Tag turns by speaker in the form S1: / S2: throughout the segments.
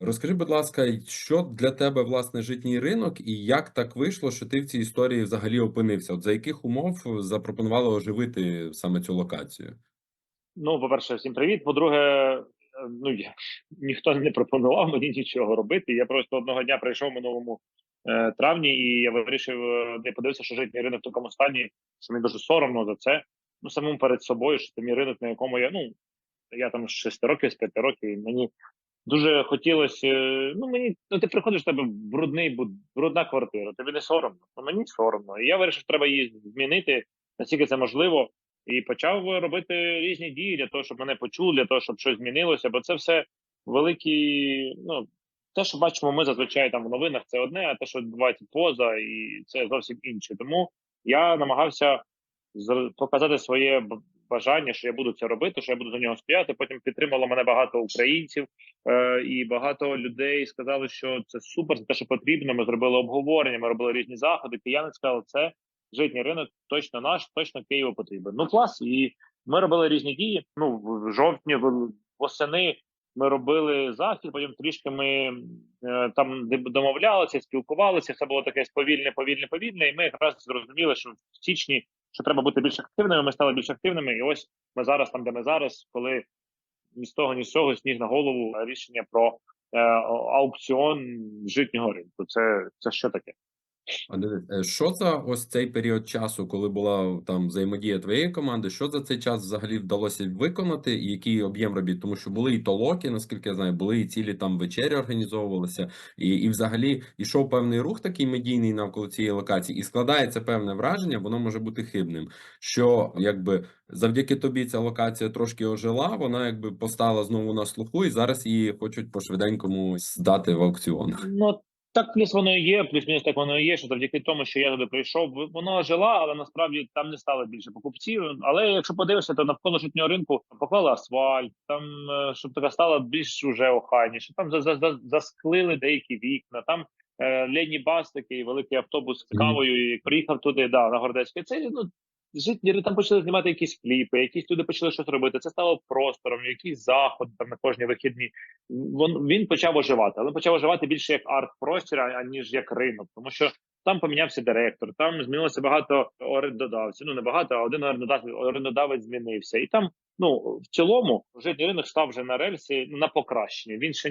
S1: Розкажи, будь ласка, що для тебе власне житній ринок, і як так вийшло, що ти в цій історії взагалі опинився? От за яких умов запропонували оживити саме цю локацію?
S2: Ну, по-перше, всім привіт. По-друге, е, ну я ніхто не пропонував мені нічого робити. Я просто одного дня прийшов минулому е, травні, і я вирішив е, я подивився, що житній ринок в такому стані, що мені дуже соромно за це. Ну, самому перед собою, що це мій ринок, на якому я ну я там з 6 років, з 5 років, і мені дуже хотілося. Ну мені ну ти приходиш в тебе брудний брудна квартира. Тобі не соромно. Ну мені соромно. І я вирішив, що треба її змінити наскільки це можливо і почав робити різні дії для того, щоб мене почули, для того, щоб щось змінилося. Бо це все великі. Ну те, що бачимо, ми зазвичай там в новинах, це одне, а те, що відбувається поза, і це зовсім інше. Тому я намагався показати своє бажання, що я буду це робити, що я буду за нього стояти. Потім підтримало мене багато українців е, і багато людей сказали, що це супер, це те, що потрібно. Ми зробили обговорення, ми робили різні заходи. Кияни сказали, це житній ринок точно наш, точно Києву потрібен. Ну клас, і ми робили різні дії. Ну в жовтні, в восени ми робили захід. Потім трішки ми е, там домовлялися, спілкувалися. Все було таке повільне, повільне, повільне. І ми якраз зрозуміли, що в січні що треба бути більш активними. Ми стали більш активними. І ось ми зараз, там де ми зараз, коли ні з того, ні з цього сніг на голову рішення про е, аукціон житнього ринку. Це, це що таке?
S1: Е, що за ось цей період часу, коли була там взаємодія твоєї команди? Що за цей час взагалі вдалося виконати, і який об'єм робіт? Тому що були і толоки, наскільки я знаю, були і цілі там вечері організовувалися, і, і взагалі йшов певний рух такий медійний навколо цієї локації, і складається певне враження, воно може бути хибним. Що якби завдяки тобі ця локація трошки ожила, вона якби постала знову на слуху, і зараз її хочуть по швиденькому здати в аукціон.
S2: Ну так плюс воно і є, плюс-мінус так воно і є. Що завдяки тому, що я туди прийшов, воно жила, але насправді там не стало більше покупців. Але якщо подивишся, то навколо житнього ринку поклали асфальт, там е, щоб така стала більш уже охайніше. Там за, за, за, засклили деякі вікна. Там е, Лені Бас, такий великий автобус з кавою, і приїхав туди. Да, на Городецьке. Це ну. Житні там почали знімати якісь кліпи, якісь люди почали щось робити. Це стало простором, якісь заходи там на кожні вихідні він, він почав оживати, але почав оживати більше як арт-простір, аніж як ринок, тому що там помінявся директор, там змінилося багато орендодавців. Ну не багато, а один орендодавець, орендодавець змінився, і там. Ну в цілому житній ринок став вже на рельсі на покращення. Він ще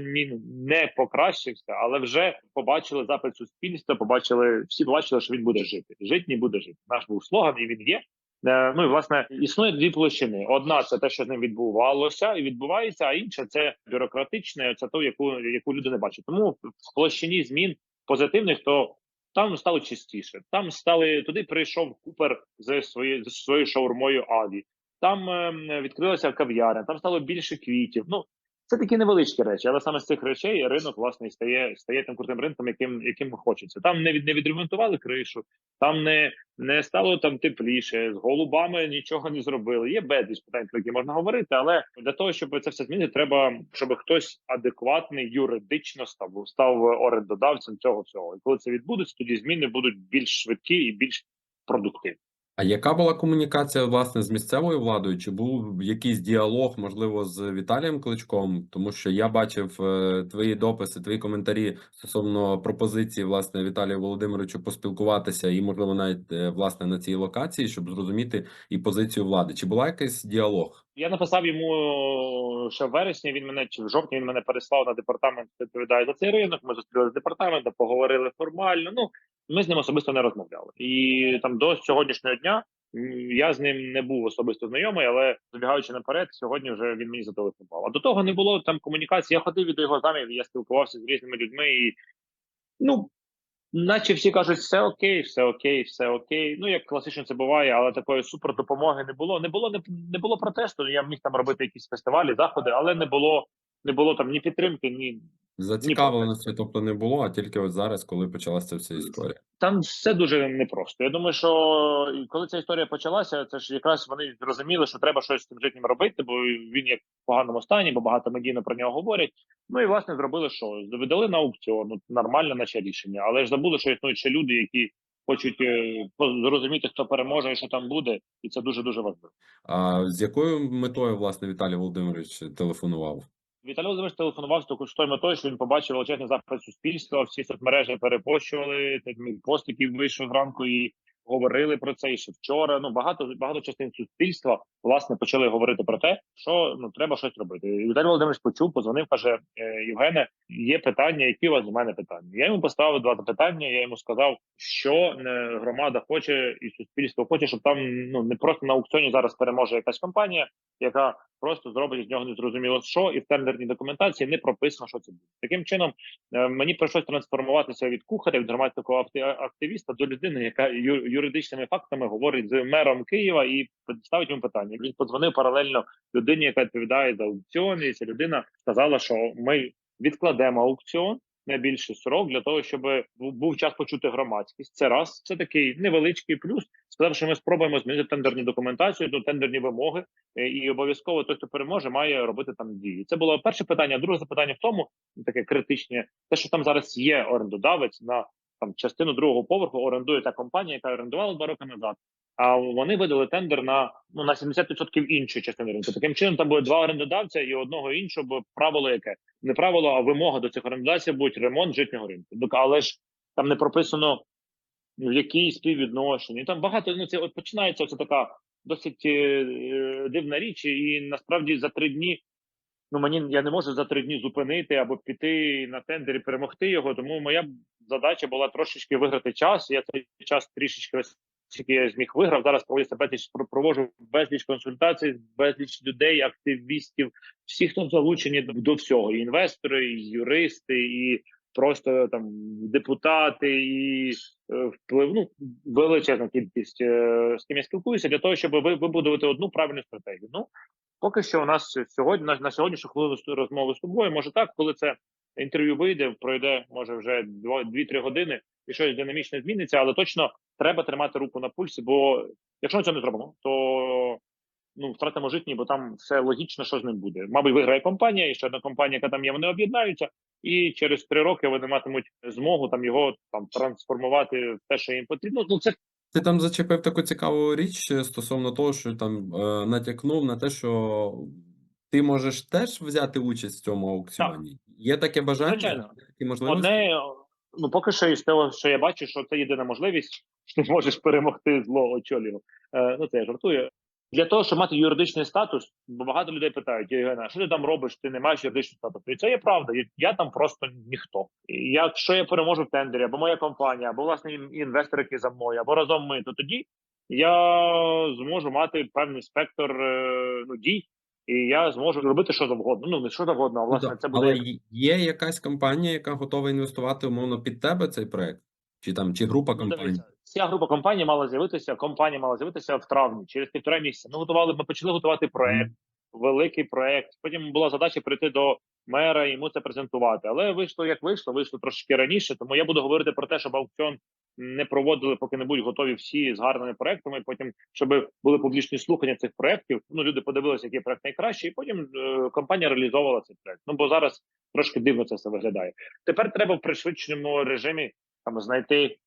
S2: не покращився, але вже побачили запит суспільства. Побачили всі побачили, що він буде жити. Житній буде жити. Наш був слоган, і він є. Е, Ну і власне існує дві площини: одна це те, що з ним відбувалося і відбувається, а інша це бюрократичне, це то, яку яку люди не бачать. Тому в площині змін позитивних, то там стало чистіше. Там стали туди. Прийшов Купер з своєю з своєю шаурмою Аві. Там ем, відкрилася кав'ярня, там стало більше квітів. Ну це такі невеличкі речі, але саме з цих речей ринок власне стає стає тим крутим ринком, яким яким хочеться. Там не від не відремонтували кришу, там не не стало там тепліше, з голубами нічого не зробили. Є безліч питань, про які можна говорити, але для того, щоб це все змінити, треба, щоб хтось адекватний юридично став став орендодавцем цього всього. І коли це відбудеться, тоді зміни будуть більш швидкі і більш продуктивні.
S1: А яка була комунікація власне з місцевою владою? Чи був якийсь діалог, можливо, з Віталієм Кличком? Тому що я бачив е, твої дописи, твої коментарі стосовно пропозиції власне Віталію Володимировичу поспілкуватися і, можливо, навіть е, власне на цій локації, щоб зрозуміти і позицію влади. Чи була якийсь діалог?
S2: Я написав йому ще в вересні. Він мене чи в жовтні він мене переслав на департамент, відповідає за цей ринок. Ми зустрілися з департаментом, поговорили формально. Ну ми з ним особисто не розмовляли. І там до сьогоднішнього дня я з ним не був особисто знайомий, але забігаючи наперед, сьогодні вже він мені зателефонував. А до того не було там комунікації. Я ходив від його замів, я спілкувався з різними людьми і ну. Наче всі кажуть, все окей, все окей, все окей. Ну як класично це буває, але такої супер допомоги не було. Не було не, не було протесту. Я міг там робити якісь фестивалі, заходи, але не було не було там ні підтримки, ні
S1: Зацікавленості, тобто не було, а тільки от зараз, коли почалася вся історія.
S2: там все дуже непросто. Я думаю, що коли ця історія почалася, це ж якраз вони зрозуміли, що треба щось з цим життям робити, бо він як в поганому стані, бо багато медійно про нього говорять. Ну і власне зробили що? Видали на аукціон, ну, нормальне наче рішення, але ж забули, що існують ще люди, які хочуть е, зрозуміти, хто переможе і що там буде, і це дуже дуже важливо.
S1: А з якою метою власне Віталій Володимирович телефонував?
S2: Віталій Володимирович телефонував з тою метою, що він побачив величезний запит суспільства, всі соцмережі перепощували, так мій постиків вийшов зранку, і говорили про це. І ще вчора. Ну багато багато частин суспільства власне почали говорити про те, що ну треба щось робити. І Віталій Володимирович почув, позвонив, каже: «Е, Євгене, є питання, які у вас до мене питання. Я йому поставив два запитання. Я йому сказав, що е, громада хоче, і суспільство хоче, щоб там ну не просто на аукціоні зараз переможе якась компанія, яка просто зробить з нього незрозуміло що, і в тендерній документації не прописано, що це буде. Таким чином е, мені прийшлось трансформуватися від кухаря, від громадського акти- активіста до людини, яка ю- юридичними фактами говорить з мером Києва і ставить йому питання. Він подзвонив паралельно людині, яка відповідає за аукціон, і ця людина сказала, що ми відкладемо аукціон. На більший срок для того, щоб був час почути громадськість. Це раз це такий невеличкий плюс. Сказав, що ми спробуємо змінити тендерну документацію до тендерні вимоги, е, і обов'язково той, хто переможе, має робити там дії. Це було перше питання. Друге запитання в тому, таке критичне, те, що там зараз є орендодавець на там частину другого поверху, орендує та компанія, яка орендувала два роки назад. А вони видали тендер на ну на 70% іншої частини ринку. Таким чином, там буде два орендодавця і одного іншого, бо правило яке не правило, а вимога до цих орендодавців будуть ремонт житнього ринку. Але ж там не прописано в якій співвідношенні. Там багато ну це от починається. Оце така досить е, е, дивна річ, і насправді за три дні. Ну мені я не можу за три дні зупинити або піти на тендер і перемогти його. Тому моя задача була трошечки виграти час. Я цей час трішечки скільки я зміг виграв. Зараз проводиться безліч про- проводжу безліч консультацій, безліч людей, активістів, всі, хто залучені до, всього: і інвестори, і юристи, і просто там депутати, і е, вплив. Ну величезна кількість е, з ким я спілкуюся для того, щоб ви вибудувати одну правильну стратегію. Ну поки що у нас сьогодні на, на сьогоднішню хвилину розмови з тобою. Може так, коли це інтерв'ю вийде, пройде може вже 2-3 години, і щось динамічно зміниться, але точно треба тримати руку на пульсі. Бо якщо ми цього не зробимо, то ну втратимо житні, бо там все логічно, що з ним буде. Мабуть, виграє компанія, і ще одна компанія, яка там є, вони об'єднаються, і через три роки вони матимуть змогу там його там трансформувати в те, що їм потрібно. Ну це
S1: Ти там зачепив таку цікаву річ е, стосовно того, що там е, натякнув на те, що ти можеш теж взяти участь в цьому аукціоні. Є таке бажання,
S2: Звичайно.
S1: є такі можливості.
S2: Одне, ну поки що із того, що я бачу, що це єдина можливість, що ти можеш перемогти зло очолів. Е, ну це я жартую. Для того, щоб мати юридичний статус, бо багато людей питають: Євгена, що ти там робиш? Ти не маєш юридичного статусу. І це є правда. Я, там просто ніхто. І якщо я переможу в тендері, або моя компанія, або власне ін- інвестор, який за мною, або разом ми, то тоді я зможу мати певний спектр е, ну, дій, і я зможу робити що завгодно. Ну не що завгодно, а
S1: Ну,
S2: власне це буде
S1: Але є якась компанія, яка готова інвестувати умовно під тебе цей проект? Чи там чи група
S2: Ну,
S1: компаній?
S2: Ця група компаній мала з'явитися. Компанія мала з'явитися в травні, через півтора місяця. Ми готували, ми почали готувати проект, великий проект. Потім була задача прийти до мера і йому це презентувати. Але вийшло як вийшло, вийшло трошки раніше. Тому я буду говорити про те, щоб аукціон не проводили, поки не будуть готові всі з гарними проектами. Потім щоб були публічні слухання цих проектів. Ну люди подивилися, який проект найкращий, і потім е, компанія реалізовувала цей проект. Ну бо зараз трошки дивно це все виглядає. Тепер треба в пришвидшеному режимі там знайти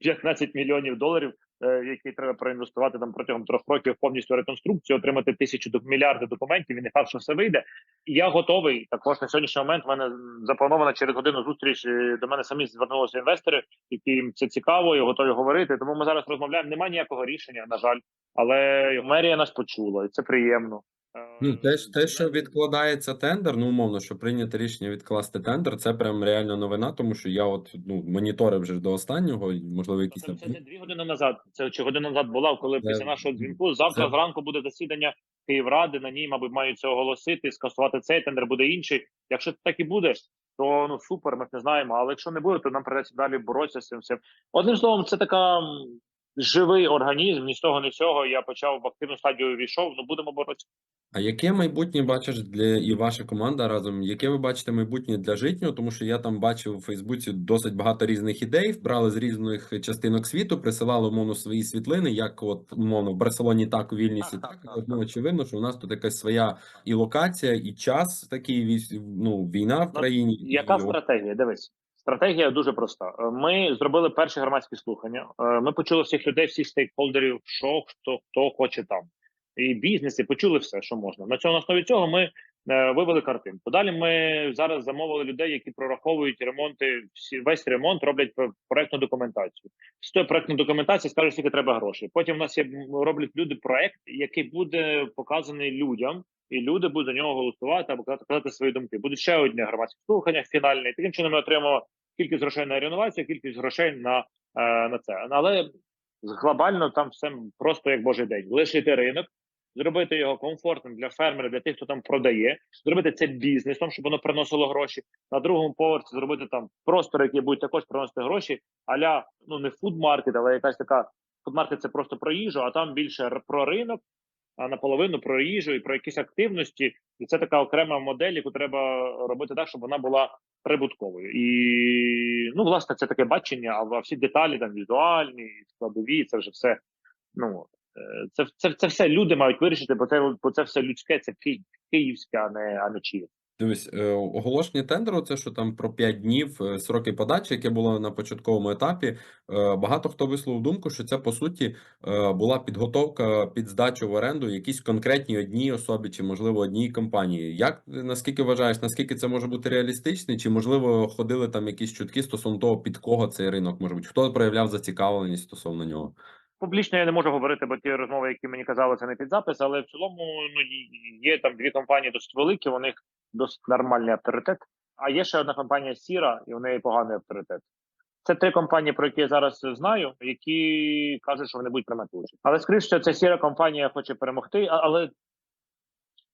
S2: 15 мільйонів доларів, е, які треба проінвестувати там протягом трьох років повністю реконструкцію, отримати тисячу до мільярди документів. І не факт, що все вийде. І я готовий. Також на сьогоднішній момент в мене запланована через годину зустріч. е, До мене самі звернулися інвестори, яким це цікаво і готові говорити. Тому ми зараз розмовляємо. Немає ніякого рішення, на жаль, але мерія нас почула, і це приємно.
S1: Ну, те, те, що відкладається тендер, ну умовно, що прийняти рішення відкласти тендер, це прям реально новина, тому що я от ну моніторив вже до останнього, і, можливо, якісь
S2: Це, це не дві години назад. Це чи година назад була, коли
S1: Це-
S2: після нашого дзвінку завтра
S1: це-
S2: зранку буде засідання Київради. На ній, мабуть, мають це оголосити, скасувати цей тендер буде інший. Якщо так і буде, то ну супер, ми ж не знаємо. Але якщо не буде, то нам придеться далі боротися з цим всім. Одним словом, це така живий організм. Ні з того, ні з цього. Я почав в активну стадію війшов. Ну будемо боротися.
S1: А яке майбутнє бачиш для і ваша команда разом? Яке ви бачите майбутнє для житнього? Тому що я там бачив у Фейсбуці досить багато різних ідей, брали з різних частинок світу, присилали умовно свої світлини, як от умовно в Барселоні, так у Вільнюсі,
S2: Так,
S1: так, ну, очевидно, що у нас тут якась своя і локація, і час такий ну, війна в
S2: Ну,
S1: країні.
S2: Яка
S1: і,
S2: стратегія? Дивись. Стратегія дуже проста. Е, Ми зробили перші громадські слухання. Е, Ми почули всіх людей, всіх стейкхолдерів, що хто хто хоче там. І бізнеси почули все, що можна. На цьому основі цього ми е, вивели картинку. Далі ми зараз замовили людей, які прораховують ремонти. Всі весь ремонт роблять пр- проектну документацію. З тої проектної документації скажуть, скільки треба грошей. Потім в нас є роблять люди проект, який буде показаний людям, і люди будуть за нього голосувати або казати, казати свої думки. Будуть ще одні громадські слухання, фінальні. Таким чином ми отримаємо кількість грошей на реновацію, кількість грошей на, е, на це. Але глобально там все просто як божий день. Лишити ринок, зробити його комфортним для фермерів, для тих, хто там продає, зробити це бізнесом, щоб воно приносило гроші. На другому поверсі зробити там простори, які будуть також приносити гроші, аля ну не фудмаркет, але якась така фудмаркет це просто про їжу, а там більше про ринок, а наполовину про їжу і про якісь активності. І це така окрема модель, яку треба робити так, щоб вона була прибутковою. І ну, власне, це таке бачення, а всі деталі там візуальні, складові, це вже все. Ну це, це, це все люди мають вирішити, бо це бо це все людське, це ки- київське, а не а не чиє.
S1: Дивись, е, оголошення тендеру, це що там про 5 днів е, сроки подачі, яке було на початковому етапі. е, Багато хто висловив думку, що це по суті була підготовка під здачу в оренду якійсь конкретній одній особі чи можливо одній компанії. Як наскільки вважаєш, наскільки це може бути реалістичний, чи можливо ходили там якісь чутки стосовно того, під кого цей ринок може бути? Хто проявляв зацікавленість стосовно нього?
S2: Публічно я не можу говорити, бо ті розмови, які мені казали, це не під запис, але в цілому ну є там дві компанії досить великі, у них досить нормальний авторитет. А є ще одна компанія Сіра, і у неї поганий авторитет. Це три компанії, про які я зараз знаю, які кажуть, що вони будуть приймати участь. Але скоріше, ця сіра компанія хоче перемогти. Але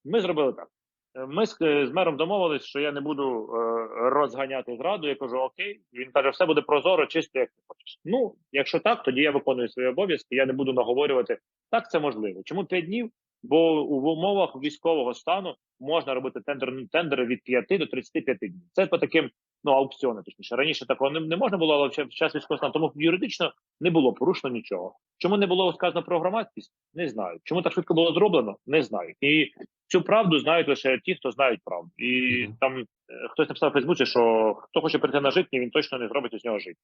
S2: ми зробили так. Е, Ми з, з мером домовились, що я не буду е, розганяти зраду. Я кажу, окей. Він каже, все буде прозоро, чисто як ти хочеш. Ну, якщо так, тоді я виконую свої обов'язки. Я не буду наговорювати. Так, це можливо. Чому 5 днів? Бо в умовах військового стану можна робити тендер, тендери від 5 до 35 днів. Це по таким ну аукціони. Точніше раніше такого не, не можна було, але в час військового стану. Тому юридично не було порушено нічого. Чому не було сказано про громадськість? Не знаю. Чому так швидко було зроблено? Не знаю. І цю правду знають лише ті, хто знають правду. І там хтось написав в Фейсбуці, що хто хоче прийти на житній, він точно не зробить із нього життя.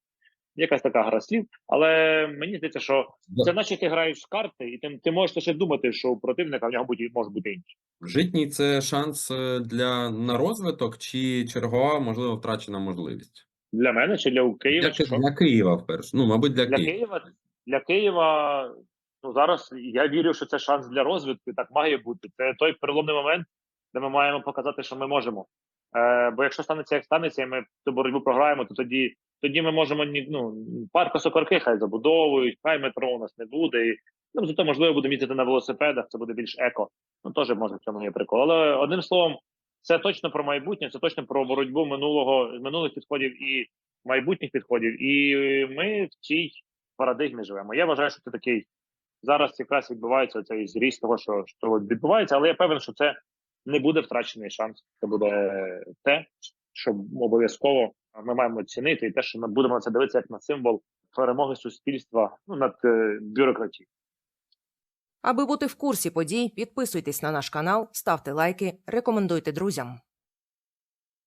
S2: Якась така гра слів, але мені здається, що це наче ти граєш в карти, і ти, ти можеш лише думати, що у противника в нього буде може бути інший.
S1: Житній це шанс е, для на розвиток чи чергова, можливо, втрачена можливість?
S2: Для мене чи для Києва?
S1: Для,
S2: чи
S1: для Києва вперше. Ну, мабуть, для,
S2: для
S1: Києва.
S2: Києва для Києва. Ну зараз я вірю, що це шанс для розвитку. і Так має бути. Це той переломний момент, де ми маємо показати, що ми можемо. Е, бо якщо станеться, як станеться, і ми цю боротьбу програємо, то тоді тоді ми можемо ну, парк Осокорки хай забудовують, хай метро у нас не буде. І, ну, зато можливо будемо їздити на велосипедах, це буде більш еко. Ну теж може в цьому є прикол. Але одним словом, це точно про майбутнє, це точно про боротьбу минулого минулих підходів і майбутніх підходів. І ми в цій парадигмі живемо. Я вважаю, що це такий зараз якраз відбувається цей зріст того, що, що відбувається, але я певен, що це не буде втрачений шанс. Це буде те, що обов'язково ми маємо цінити, і те, що ми будемо це дивитися як на символ перемоги суспільства ну, над е, бюрократією.
S3: Аби бути в курсі подій, підписуйтесь на наш канал, ставте лайки, рекомендуйте друзям.